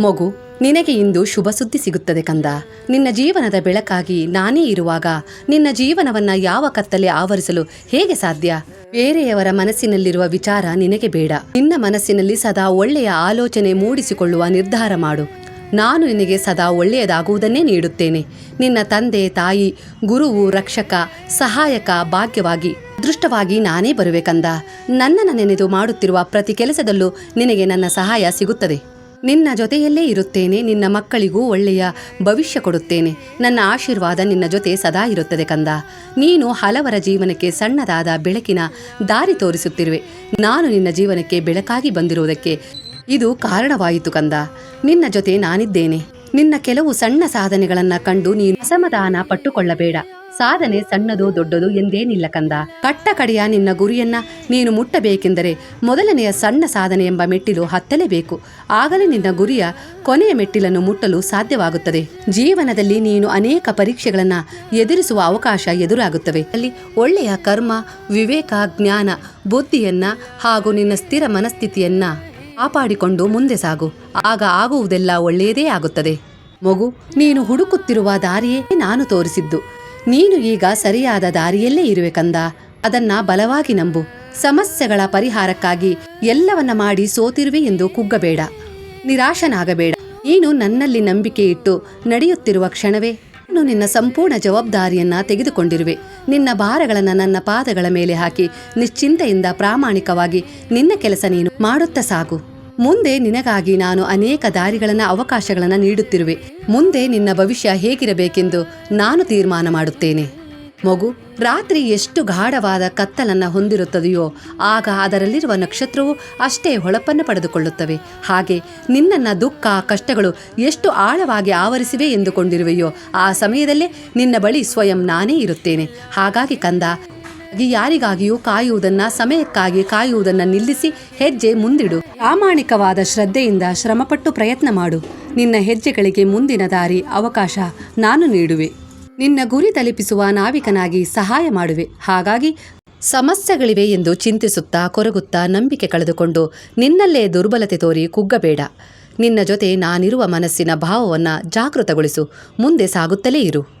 ಮಗು, ನಿನಗೆ ಇಂದು ಶುಭ ಸುದ್ದಿ ಸಿಗುತ್ತದೆ ಕಂದ. ನಿನ್ನ ಜೀವನದ ಬೆಳಕಾಗಿ ನಾನೇ ಇರುವಾಗ ನಿನ್ನ ಜೀವನವನ್ನ ಯಾವ ಕತ್ತಲೆ ಆವರಿಸಲು ಹೇಗೆ ಸಾಧ್ಯ? ಬೇರೆಯವರ ಮನಸ್ಸಿನಲ್ಲಿರುವ ವಿಚಾರ ನಿನಗೆ ಬೇಡ. ನಿನ್ನ ಮನಸ್ಸಿನಲ್ಲಿ ಸದಾ ಒಳ್ಳೆಯ ಆಲೋಚನೆ ಮೂಡಿಸಿಕೊಳ್ಳುವ ನಿರ್ಧಾರ ಮಾಡು. ನಾನು ನಿನಗೆ ಸದಾ ಒಳ್ಳೆಯದಾಗುವುದನ್ನೇ ನೀಡುತ್ತೇನೆ. ನಿನ್ನ ತಂದೆ, ತಾಯಿ, ಗುರುವು, ರಕ್ಷಕ, ಸಹಾಯಕ, ಭಾಗ್ಯವಾಗಿ ಅದೃಷ್ಟವಾಗಿ ನಾನೇ ಬರಬೇಕಂದ ಕಂದ ನನ್ನನ್ನು ನೆನೆದು ಮಾಡುತ್ತಿರುವ ಪ್ರತಿ ಕೆಲಸದಲ್ಲೂ ನಿನಗೆ ನನ್ನ ಸಹಾಯ ಸಿಗುತ್ತದೆ. ನಿನ್ನ ಜೊತೆಯಲ್ಲೇ ಇರುತ್ತೇನೆ, ನಿನ್ನ ಮಕ್ಕಳಿಗೂ ಒಳ್ಳೆಯ ಭವಿಷ್ಯ ಕೊಡುತ್ತೇನೆ. ನನ್ನ ಆಶೀರ್ವಾದ ನಿನ್ನ ಜೊತೆ ಸದಾ ಇರುತ್ತದೆ ಕಂದ. ನೀನು ಹಲವರ ಜೀವನಕ್ಕೆ ಸಣ್ಣದಾದ ಬೆಳಕಿನ ದಾರಿ ತೋರಿಸುತ್ತಿರುವೆ. ನಾನು ನಿನ್ನ ಜೀವನಕ್ಕೆ ಬೆಳಕಾಗಿ ಬಂದಿರುವುದಕ್ಕೆ ಇದು ಕಾರಣವಾಯಿತು ಕಂದ. ನಿನ್ನ ಜೊತೆ ನಾನಿದ್ದೇನೆ. ನಿನ್ನ ಕೆಲವು ಸಣ್ಣ ಸಾಧನೆಗಳನ್ನ ಕಂಡು ನೀನು ಅಸಮಾಧಾನ ಪಟ್ಟುಕೊಳ್ಳಬೇಡ. ಸಾಧನೆ ಸಣ್ಣದು ದೊಡ್ಡದು ಎಂದೇನಿಲ್ಲ ಕಂದ. ಕಟ್ಟ ಕಡೆಯ ನಿನ್ನ ಗುರಿಯನ್ನ ನೀನು ಮುಟ್ಟಬೇಕೆಂದರೆ ಮೊದಲನೆಯ ಸಣ್ಣ ಸಾಧನೆ ಎಂಬ ಮೆಟ್ಟಿಲು ಹತ್ತಲೇಬೇಕು. ಆಗಲೇ ನಿನ್ನ ಗುರಿಯ ಕೊನೆಯ ಮೆಟ್ಟಿಲನ್ನು ಮುಟ್ಟಲು ಸಾಧ್ಯವಾಗುತ್ತದೆ. ಜೀವನದಲ್ಲಿ ನೀನು ಅನೇಕ ಪರೀಕ್ಷೆಗಳನ್ನ ಎದುರಿಸುವ ಅವಕಾಶ ಎದುರಾಗುತ್ತವೆ. ಅಲ್ಲಿ ಒಳ್ಳೆಯ ಕರ್ಮ, ವಿವೇಕ, ಜ್ಞಾನ, ಬುದ್ಧಿಯನ್ನ ಹಾಗೂ ನಿನ್ನ ಸ್ಥಿರ ಮನಸ್ಥಿತಿಯನ್ನ ಕಾಪಾಡಿಕೊಂಡು ಮುಂದೆ ಸಾಗು. ಆಗ ಆಗುವುದೆಲ್ಲ ಒಳ್ಳೆಯದೇ ಆಗುತ್ತದೆ. ಮಗು, ನೀನು ಹುಡುಕುತ್ತಿರುವ ದಾರಿಯೇ ನಾನು ತೋರಿಸಿದ್ದು. ನೀನು ಈಗ ಸರಿಯಾದ ದಾರಿಯಲ್ಲೇ ಇರುವೆ ಕಂದ. ಅದನ್ನ ಬಲವಾಗಿ ನಂಬು. ಸಮಸ್ಯೆಗಳ ಪರಿಹಾರಕ್ಕಾಗಿ ಎಲ್ಲವನ್ನ ಮಾಡಿ ಸೋತಿರುವೆ ಎಂದು ಕುಗ್ಗಬೇಡ. ನಿರಾಶನಾಗಬೇಡ. ನೀನು ನನ್ನಲ್ಲಿ ನಂಬಿಕೆ ಇಟ್ಟು ನಡೆಯುತ್ತಿರುವ ಕ್ಷಣವೇ ನಾನು ನಿನ್ನ ಸಂಪೂರ್ಣ ಜವಾಬ್ದಾರಿಯನ್ನ ತೆಗೆದುಕೊಂಡಿರುವೆ. ನಿನ್ನ ಭಾರಗಳನ್ನು ನನ್ನ ಪಾದಗಳ ಮೇಲೆ ಹಾಕಿ, ನಿಶ್ಚಿಂತೆಯಿಂದ ಪ್ರಾಮಾಣಿಕವಾಗಿ ನಿನ್ನ ಕೆಲಸ ನೀನು ಮಾಡುತ್ತಾ ಸಾಗು. ಮುಂದೆ ನಿನಗಾಗಿ ನಾನು ಅನೇಕ ದಾರಿಗಳನ್ನು, ಅವಕಾಶಗಳನ್ನು ನೀಡುತ್ತಿರುವೆ. ಮುಂದೆ ನಿನ್ನ ಭವಿಷ್ಯ ಹೇಗಿರಬೇಕೆಂದು ನಾನು ತೀರ್ಮಾನ ಮಾಡುತ್ತೇನೆ. ಮಗು, ರಾತ್ರಿ ಎಷ್ಟು ಗಾಢವಾದ ಕತ್ತಲನ್ನ ಹೊಂದಿರುತ್ತದೆಯೋ, ಆಗ ಅದರಲ್ಲಿರುವ ನಕ್ಷತ್ರವು ಅಷ್ಟೇ ಹೊಳಪನ್ನು ಪಡೆದುಕೊಳ್ಳುತ್ತವೆ. ಹಾಗೆ ನಿನ್ನನ್ನ ದುಃಖ, ಕಷ್ಟಗಳು ಎಷ್ಟು ಆಳವಾಗಿ ಆವರಿಸಿವೆ ಎಂದುಕೊಂಡಿರುವೆಯೋ, ಆ ಸಮಯದಲ್ಲೇ ನಿನ್ನ ಬಳಿ ಸ್ವಯಂ ನಾನೇ ಇರುತ್ತೇನೆ. ಹಾಗಾಗಿ ಕಂದ ಯಾರಿಗಾಗಿಯೂ ಕಾಯುವುದನ್ನ, ಸಮಯಕ್ಕಾಗಿ ಕಾಯುವುದನ್ನ ನಿಲ್ಲಿಸಿ ಹೆಜ್ಜೆ ಮುಂದಿಡು. ಪ್ರಾಮಾಣಿಕವಾದ ಶ್ರದ್ಧೆಯಿಂದ ಶ್ರಮಪಟ್ಟು ಪ್ರಯತ್ನ ಮಾಡು. ನಿನ್ನ ಹೆಜ್ಜೆಗಳಿಗೆ ಮುಂದಿನ ದಾರಿ, ಅವಕಾಶ ನಾನು ನೀಡುವೆ. ನಿನ್ನ ಗುರಿ ತಲುಪಿಸುವ ನಾವಿಕನಾಗಿ ಸಹಾಯ ಮಾಡುವೆ. ಹಾಗಾಗಿ ಸಮಸ್ಯೆಗಳಿವೆ ಎಂದು ಚಿಂತಿಸುತ್ತಾ ಕೊರಗುತ್ತಾ ನಂಬಿಕೆ ಕಳೆದುಕೊಂಡು ನಿನ್ನಲ್ಲೇ ದುರ್ಬಲತೆ ತೋರಿ ಕುಗ್ಗಬೇಡ. ನಿನ್ನ ಜೊತೆ ನಾನಿರುವ ಮನಸ್ಸಿನ ಭಾವವನ್ನು ಜಾಗೃತಗೊಳಿಸು. ಮುಂದೆ ಸಾಗುತ್ತಲೇ ಇರು.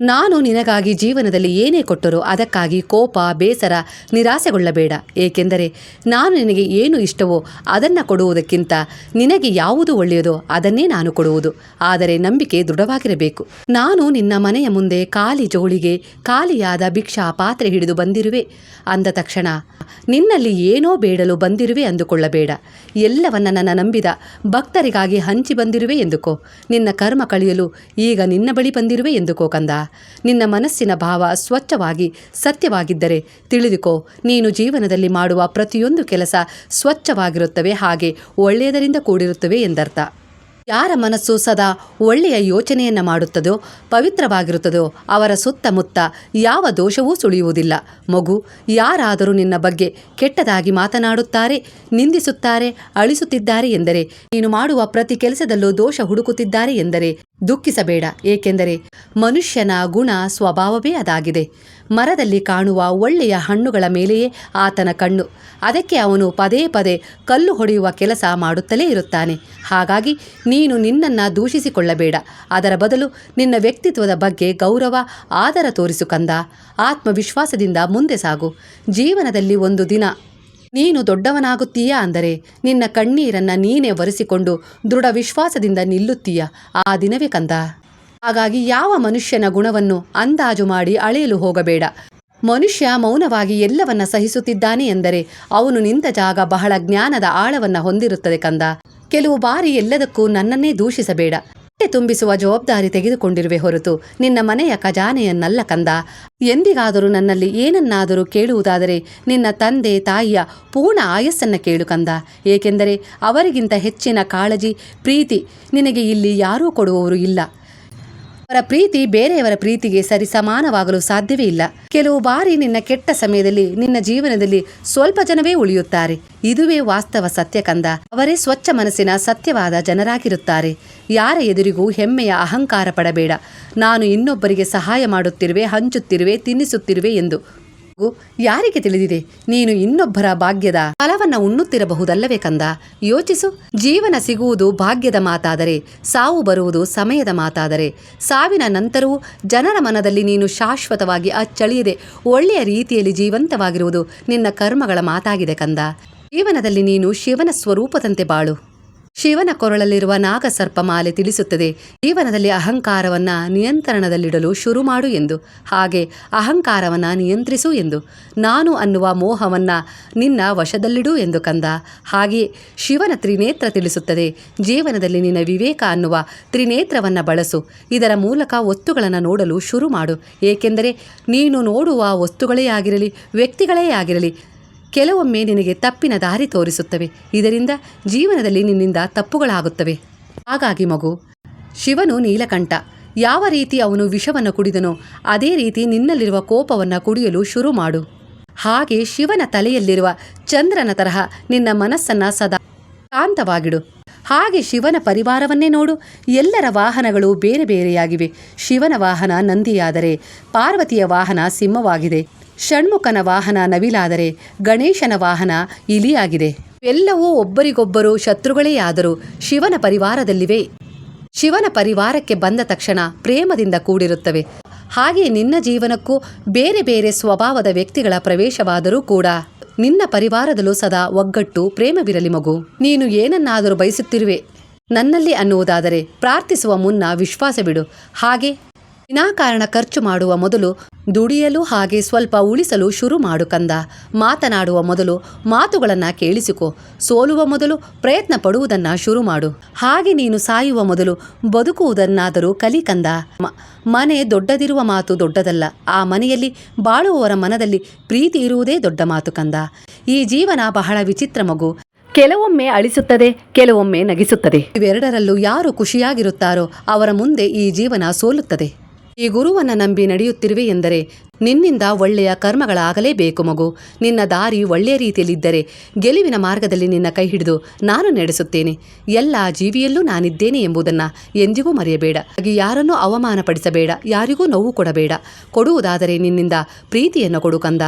ನಾನು ನಿನಗಾಗಿ ಜೀವನದಲ್ಲಿ ಏನೇ ಕೊಟ್ಟರೂ ಅದಕ್ಕಾಗಿ ಕೋಪ, ಬೇಸರ, ನಿರಾಸೆಗೊಳ್ಳಬೇಡ. ಏಕೆಂದರೆ ನಾನು ನಿನಗೆ ಏನು ಇಷ್ಟವೋ ಅದನ್ನು ಕೊಡುವುದಕ್ಕಿಂತ ನಿನಗೆ ಯಾವುದು ಒಳ್ಳೆಯದೋ ಅದನ್ನೇ ನಾನು ಕೊಡುವುದು. ಆದರೆ ನಂಬಿಕೆ ದೃಢವಾಗಿರಬೇಕು. ನಾನು ನಿನ್ನ ಮನೆಯ ಮುಂದೆ ಖಾಲಿ ಜೋಳಿಗೆ ಖಾಲಿಯಾದ ಭಿಕ್ಷಾ ಪಾತ್ರೆ ಹಿಡಿದು ಬಂದಿರುವೆ. ಅಂದ ತಕ್ಷಣ, ನಿನ್ನಲ್ಲಿ ಏನೋ ಬೇಡಲು ಬಂದಿರುವೆ ಅಂದುಕೊಳ್ಳಬೇಡ. ಎಲ್ಲವನ್ನ ನನ್ನ ನಂಬಿದ ಭಕ್ತರಿಗಾಗಿ ಹಂಚಿ ಬಂದಿರುವೆ ಎಂದುಕೋ. ನಿನ್ನ ಕರ್ಮ ಕಳೆಯಲು ಈಗ ನಿನ್ನ ಬಳಿ ಬಂದಿರುವೆ ಎಂದುಕೋ ಕಂದ. ನಿನ್ನ ಮನಸ್ಸಿನ ಭಾವ ಸ್ವಚ್ಛವಾಗಿ, ಸತ್ಯವಾಗಿದ್ದರೆ ತಿಳಿದುಕೋ, ನೀನು ಜೀವನದಲ್ಲಿ ಮಾಡುವ ಪ್ರತಿಯೊಂದು ಕೆಲಸ ಸ್ವಚ್ಛವಾಗಿರುತ್ತವೆ, ಹಾಗೆ ಒಳ್ಳೆಯದರಿಂದ ಕೂಡಿರುತ್ತವೆ ಎಂದರ್ಥ. ಯಾರ ಮನಸ್ಸು ಸದಾ ಒಳ್ಳೆಯ ಯೋಚನೆಯನ್ನು ಮಾಡುತ್ತದೋ, ಪವಿತ್ರವಾಗಿರುತ್ತದೋ, ಅವರ ಸುತ್ತಮುತ್ತ ಯಾವ ದೋಷವೂ ಸುಳಿಯುವುದಿಲ್ಲ. ಮಗು, ಯಾರಾದರೂ ನಿನ್ನ ಬಗ್ಗೆ ಕೆಟ್ಟದಾಗಿ ಮಾತನಾಡುತ್ತಾರೆ, ನಿಂದಿಸುತ್ತಾರೆ, ಅಳಿಸುತ್ತಿದ್ದಾರೆ ಎಂದರೆ, ನೀನು ಮಾಡುವ ಪ್ರತಿ ಕೆಲಸದಲ್ಲೂ ದೋಷ ಹುಡುಕುತ್ತಿದ್ದಾರೆ ಎಂದರೆ, ದುಃಖಿಸಬೇಡ. ಏಕೆಂದರೆ, ಮನುಷ್ಯನ ಗುಣ ಸ್ವಭಾವವೇ ಅದಾಗಿದೆ. ಮರದಲ್ಲಿ ಕಾಣುವ ಒಳ್ಳೆಯ ಹಣ್ಣುಗಳ ಮೇಲೆಯೇ ಆತನ ಕಣ್ಣು. ಅದಕ್ಕೆ ಅವನು ಪದೇ ಪದೇ ಕಲ್ಲು ಹೊಡೆಯುವ ಕೆಲಸ ಮಾಡುತ್ತಲೇ ಇರುತ್ತಾನೆ. ಹಾಗಾಗಿ ನೀನು ನಿನ್ನನ್ನು ದೂಷಿಸಿಕೊಳ್ಳಬೇಡ. ಅದರ ಬದಲು ನಿನ್ನ ವ್ಯಕ್ತಿತ್ವದ ಬಗ್ಗೆ ಗೌರವ, ಆದರ ತೋರಿಸು ಕಂದ. ಆತ್ಮವಿಶ್ವಾಸದಿಂದ ಮುಂದೆ ಸಾಗು. ಜೀವನದಲ್ಲಿ ಒಂದು ದಿನ. ನೀನು ದೊಡ್ಡವನಾಗುತ್ತೀಯಾ ಅಂದರೆ, ನಿನ್ನ ಕಣ್ಣೀರನ್ನು ನೀನೇ ಒರೆಸಿಕೊಂಡು ದೃಢ ವಿಶ್ವಾಸದಿಂದ ನಿಲ್ಲುತ್ತೀಯ? ಆ ದಿನವೇ ಕಂದ. ಹಾಗಾಗಿ ಯಾವ ಮನುಷ್ಯನ ಗುಣವನ್ನು ಅಂದಾಜು ಮಾಡಿ ಅಳೆಯಲು ಹೋಗಬೇಡ. ಮನುಷ್ಯ ಮೌನವಾಗಿ ಎಲ್ಲವನ್ನ ಸಹಿಸುತ್ತಿದ್ದಾನೆ ಎಂದರೆ ಅವನು ನಿಂತ ಜಾಗ ಬಹಳ ಜ್ಞಾನದ ಆಳವನ್ನ ಹೊಂದಿರುತ್ತದೆ ಕಂದ. ಕೆಲವು ಬಾರಿ ಎಲ್ಲದಕ್ಕೂ ನನ್ನನ್ನೇ ದೂಷಿಸಬೇಡ. ಹೊಟ್ಟೆ ತುಂಬಿಸುವ ಜವಾಬ್ದಾರಿ ತೆಗೆದುಕೊಂಡಿರುವೆ ಹೊರತು ನಿನ್ನ ಮನೆಯ ಖಜಾನೆಯನ್ನಲ್ಲ ಕಂದ. ಎಂದಿಗಾದರೂ ನನ್ನಲ್ಲಿ ಏನನ್ನಾದರೂ ಕೇಳುವುದಾದರೆ ನಿನ್ನ ತಂದೆ ತಾಯಿಯ ಪೂರ್ಣ ಆಯಸ್ಸನ್ನ ಕೇಳು ಕಂದ. ಏಕೆಂದರೆ ಅವರಿಗಿಂತ ಹೆಚ್ಚಿನ ಕಾಳಜಿ, ಪ್ರೀತಿ ನಿನಗೆ ಇಲ್ಲಿ ಯಾರೂ ಕೊಡುವವರು ಇಲ್ಲ. ಅವರ ಪ್ರೀತಿ ಬೇರೆಯವರ ಪ್ರೀತಿಗೆ ಸರಿ ಸಮಾನವಾಗಲು ಸಾಧ್ಯವೇ ಇಲ್ಲ. ಕೆಲವು ಬಾರಿ ನಿನ್ನ ಕೆಟ್ಟ ಸಮಯದಲ್ಲಿ, ನಿನ್ನ ಜೀವನದಲ್ಲಿ ಸ್ವಲ್ಪ ಜನವೇ ಉಳಿಯುತ್ತಾರೆ. ಇದುವೇ ವಾಸ್ತವ ಸತ್ಯ ಕಂದ. ಅವರೇ ಸ್ವಚ್ಛ ಮನಸ್ಸಿನ ಸತ್ಯವಾದ ಜನರಾಗಿರುತ್ತಾರೆ. ಯಾರ ಎದುರಿಗೂ ಹೆಮ್ಮೆಯ ಅಹಂಕಾರ ಪಡಬೇಡ. ನಾನು ಇನ್ನೊಬ್ಬರಿಗೆ ಸಹಾಯ ಮಾಡುತ್ತಿರುವೆ, ಹಂಚುತ್ತಿರುವೆ, ತಿನ್ನಿಸುತ್ತಿರುವೆ ಎಂದು. ಯಾರಿಗೆ ತಿಳಿದಿದೆ? ನೀನು ಇನ್ನೊಬ್ಬರ ಭಾಗ್ಯದ ಫಲವನ್ನ ಉಣ್ಣುತ್ತಿರಬಹುದಲ್ಲವೇ ಕಂದ? ಯೋಚಿಸು. ಜೀವನ ಸಿಗುವುದು ಭಾಗ್ಯದ ಮಾತಾದರೆ, ಸಾವು ಬರುವುದು ಸಮಯದ ಮಾತಾದರೆ. ಸಾವಿನ ನಂತರವೂ ಜನರ ಮನದಲ್ಲಿ ನೀನು ಶಾಶ್ವತವಾಗಿ ಅಚ್ಚಳಿಯದೆ, ಒಳ್ಳೆಯ ರೀತಿಯಲ್ಲಿ ಜೀವಂತವಾಗಿರುವುದು ನಿನ್ನ ಕರ್ಮಗಳ ಮಾತಾಗಿದೆ ಕಂದ. ಜೀವನದಲ್ಲಿ ನೀನು ಶಿವನ ಸ್ವರೂಪದಂತೆ ಬಾಳು. ಶಿವನ ಕೊರಳಲ್ಲಿರುವ ನಾಗಸರ್ಪ ಮಾಲೆ ತಿಳಿಸುತ್ತದೆ. ಜೀವನದಲ್ಲಿ ಅಹಂಕಾರವನ್ನ ನಿಯಂತ್ರಣದಲ್ಲಿಡಲು ಶುರು ಮಾಡು ಎಂದು. ಹಾಗೆ ಅಹಂಕಾರವನ್ನ ನಿಯಂತ್ರಿಸು ಎಂದು. ನಾನು ಅನ್ನುವ ಮೋಹವನ್ನ ನಿನ್ನ ವಶದಲ್ಲಿಡು ಎಂದು ಕಂದ. ಹಾಗೆ ಶಿವನ ತ್ರಿನೇತ್ರ ತಿಳಿಸುತ್ತದೆ. ಜೀವನದಲ್ಲಿ ನಿನ್ನ ವಿವೇಕ ಅನ್ನುವ ತ್ರಿನೇತ್ರವನ್ನ ಬಳಸು. ಇದರ ಮೂಲಕ ವಸ್ತುಗಳನ್ನು ನೋಡಲು ಶುರು ಮಾಡು. ಏಕೆಂದರೆ ನೀನು ನೋಡುವ ವಸ್ತುಗಳೇ ಆಗಿರಲಿ, ವ್ಯಕ್ತಿಗಳೇ ಆಗಿರಲಿ ಕೆಲವೊಮ್ಮೆ ನಿನಗೆ ತಪ್ಪಿನ ದಾರಿ ತೋರಿಸುತ್ತವೆ. ಇದರಿಂದ ಜೀವನದಲ್ಲಿ ನಿನ್ನಿಂದ ತಪ್ಪುಗಳಾಗುತ್ತವೆ. ಹಾಗಾಗಿ ಮಗು, ಶಿವನು ನೀಲಕಂಠ. ಯಾವ ರೀತಿ ಅವನು ವಿಷವನ್ನು ಕುಡಿದನೋ, ಅದೇ ರೀತಿ ನಿನ್ನಲ್ಲಿರುವ ಕೋಪವನ್ನು ಕುಡಿಯಲು ಶುರು ಮಾಡು. ಹಾಗೆ ಶಿವನ ತಲೆಯಲ್ಲಿರುವ ಚಂದ್ರನ ತರಹ ನಿನ್ನ ಮನಸ್ಸನ್ನ ಸದಾ ಶಾಂತವಾಗಿಡು. ಹಾಗೆ ಶಿವನ ಪರಿವಾರವನ್ನೇ ನೋಡು. ಎಲ್ಲರ ವಾಹನಗಳು ಬೇರೆ ಬೇರೆಯಾಗಿವೆ. ಶಿವನ ವಾಹನ ನಂದಿಯಾದರೆ ಪಾರ್ವತಿಯ ವಾಹನ ಸಿಂಹವಾಗಿದೆ. ಷಣ್ಮುಖನ ವಾಹನ ನವಿಲಾದರೆ ಗಣೇಶನ ವಾಹನ ಇಲಿಯಾಗಿದೆ. ಎಲ್ಲವೂ ಒಬ್ಬರಿಗೊಬ್ಬರು ಶತ್ರುಗಳೇ ಆದರೂ ಶಿವನ ಪರಿವಾರದಲ್ಲಿವೆ. ಶಿವನ ಪರಿವಾರಕ್ಕೆ ಬಂದ ತಕ್ಷಣ ಪ್ರೇಮದಿಂದ ಕೂಡಿರುತ್ತವೆ. ಹಾಗೆ ನಿನ್ನ ಜೀವನಕ್ಕೂ ಬೇರೆ ಬೇರೆ ಸ್ವಭಾವದ ವ್ಯಕ್ತಿಗಳ ಪ್ರವೇಶವಾದರೂ ಕೂಡ ನಿನ್ನ ಪರಿವಾರದಲ್ಲೂ ಸದಾ ಒಗ್ಗಟ್ಟು ಪ್ರೇಮವಿರಲಿ ಮಗು. ನೀನು ಏನನ್ನಾದರೂ ಬಯಸುತ್ತಿರುವೆ. ನನ್ನಲ್ಲಿ ಅನ್ನುವುದಾದರೆ ಪ್ರಾರ್ಥಿಸುವ ಮುನ್ನ ವಿಶ್ವಾಸ ಬಿಡು ಹಾಗೆ ವಿನಾಕಾರಣ ಖರ್ಚು ಮಾಡುವ ಮೊದಲು ದುಡಿಯಲು ಹಾಗೆ ಸ್ವಲ್ಪ ಉಳಿಸಲು ಶುರು ಮಾಡು ಕಂದ. ಮಾತನಾಡುವ ಮೊದಲು ಮಾತುಗಳನ್ನು ಕೇಳಿಸಿಕೊ. ಸೋಲುವ ಮೊದಲು ಪ್ರಯತ್ನ ಪಡುವುದನ್ನು ಶುರು ಮಾಡು. ಹಾಗೆ ನೀನು ಸಾಯುವ ಮೊದಲು ಬದುಕುವುದನ್ನಾದರೂ ಕಲಿ ಕಂದ. ಮ- ಮನೆ ದೊಡ್ಡದಿರುವ ಮಾತು ದೊಡ್ಡದಲ್ಲ. ಆ ಮನೆಯಲ್ಲಿ ಬಾಳುವವರ ಮನದಲ್ಲಿ ಪ್ರೀತಿ ಇರುವುದೇ ದೊಡ್ಡ ಮಾತು ಕಂದ. ಈ ಜೀವನ ಬಹಳ ವಿಚಿತ್ರ ಮಗು. ಕೆಲವೊಮ್ಮೆ ಅಳಿಸುತ್ತದೆ, ಕೆಲವೊಮ್ಮೆ ನಗಿಸುತ್ತದೆ. ಇವೆರಡರಲ್ಲೂ ಯಾರು ಖುಷಿಯಾಗಿರುತ್ತಾರೋ ಅವರ ಮುಂದೆ ಈ ಜೀವನ ಸೋಲುತ್ತದೆ. ಈ ಗುರುವನ್ನ ನಂಬಿ ನಡೆಯುತ್ತಿರುವೆ ಎಂದರೆ, ನಿನ್ನಿಂದ ಒಳ್ಳೆಯ ಕರ್ಮಗಳಾಗಲೇಬೇಕು ಮಗು. ನಿನ್ನ ದಾರಿ ಒಳ್ಳೆಯ ರೀತಿಯಲ್ಲಿದ್ದರೆ, ಗೆಲುವಿನ ಮಾರ್ಗದಲ್ಲಿ ನಿನ್ನ ಕೈ ಹಿಡಿದು ನಾನು ನಡೆಸುತ್ತೇನೆ. ಎಲ್ಲ ಜೀವಿಯಲ್ಲೂ ನಾನಿದ್ದೇನೆ ಎಂಬುದನ್ನು ಎಂದಿಗೂ ಮರೆಯಬೇಡ. ಹಾಗೆ ಯಾರನ್ನೂ ಅವಮಾನಪಡಿಸಬೇಡ, ಯಾರಿಗೂ ನೋವು ಕೊಡಬೇಡ. ಕೊಡುವುದಾದರೆ ನಿನ್ನಿಂದ ಪ್ರೀತಿಯನ್ನು ಕೊಡು ಕಂದ.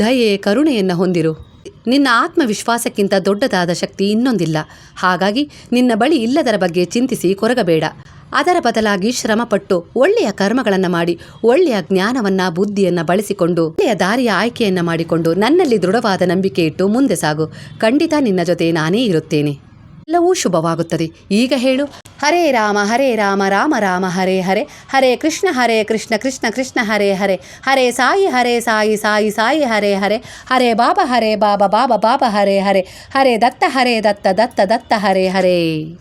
ದಯೆ, ಕರುಣೆಯನ್ನು ಹೊಂದಿರು. ನಿನ್ನ ಆತ್ಮವಿಶ್ವಾಸಕ್ಕಿಂತ ದೊಡ್ಡದಾದ ಶಕ್ತಿ ಇನ್ನೊಂದಿಲ್ಲ. ಹಾಗಾಗಿ ನಿನ್ನ ಬಳಿ ಇಲ್ಲದರ ಬಗ್ಗೆ ಚಿಂತಿಸಿ ಕೊರಗಬೇಡ. ಅದರ ಬದಲಾಗಿ ಶ್ರಮಪಟ್ಟು ಒಳ್ಳೆಯ ಕರ್ಮಗಳನ್ನು ಮಾಡಿ, ಒಳ್ಳೆಯ ಜ್ಞಾನವನ್ನ, ಬುದ್ಧಿಯನ್ನ ಬಳಸಿಕೊಂಡು, ಒಳ್ಳೆಯ ದಾರಿಯ ಆಯ್ಕೆಯನ್ನ ಮಾಡಿಕೊಂಡು ನನ್ನಲ್ಲಿ ದೃಢವಾದ ನಂಬಿಕೆ ಇಟ್ಟು ಮುಂದೆ ಸಾಗು. ಖಂಡಿತ ನಿನ್ನ ಜೊತೆ ನಾನೇ ಇರುತ್ತೇನೆ. ಎಲ್ಲವೂ ಶುಭವಾಗುತ್ತದೆ. ಈಗ ಹೇಳು. ಹರೇ ರಾಮ ಹರೇ ರಾಮ ರಾಮ ರಾಮ, ಹರೇ ಹರೇ. ಹರೇ ಕೃಷ್ಣ ಹರೇ ಕೃಷ್ಣ ಕೃಷ್ಣ ಕೃಷ್ಣ, ಹರೇ ಹರೇ. ಹರೇ ಸಾಯಿ ಹರೇ ಸಾಯಿ ಸಾಯಿ ಸಾಯಿ, ಹರೇ ಹರೇ. ಹರೇ ಬಾಬಾ ಹರೇ ಬಾಬಾ ಬಾಬಾ ಬಾಬಾ, ಹರೇ ಹರೇ. ಹರೇ ದತ್ತ ಹರೇ ದತ್ತ ದತ್ತ ದತ್ತ, ಹರೇ ಹರೇ.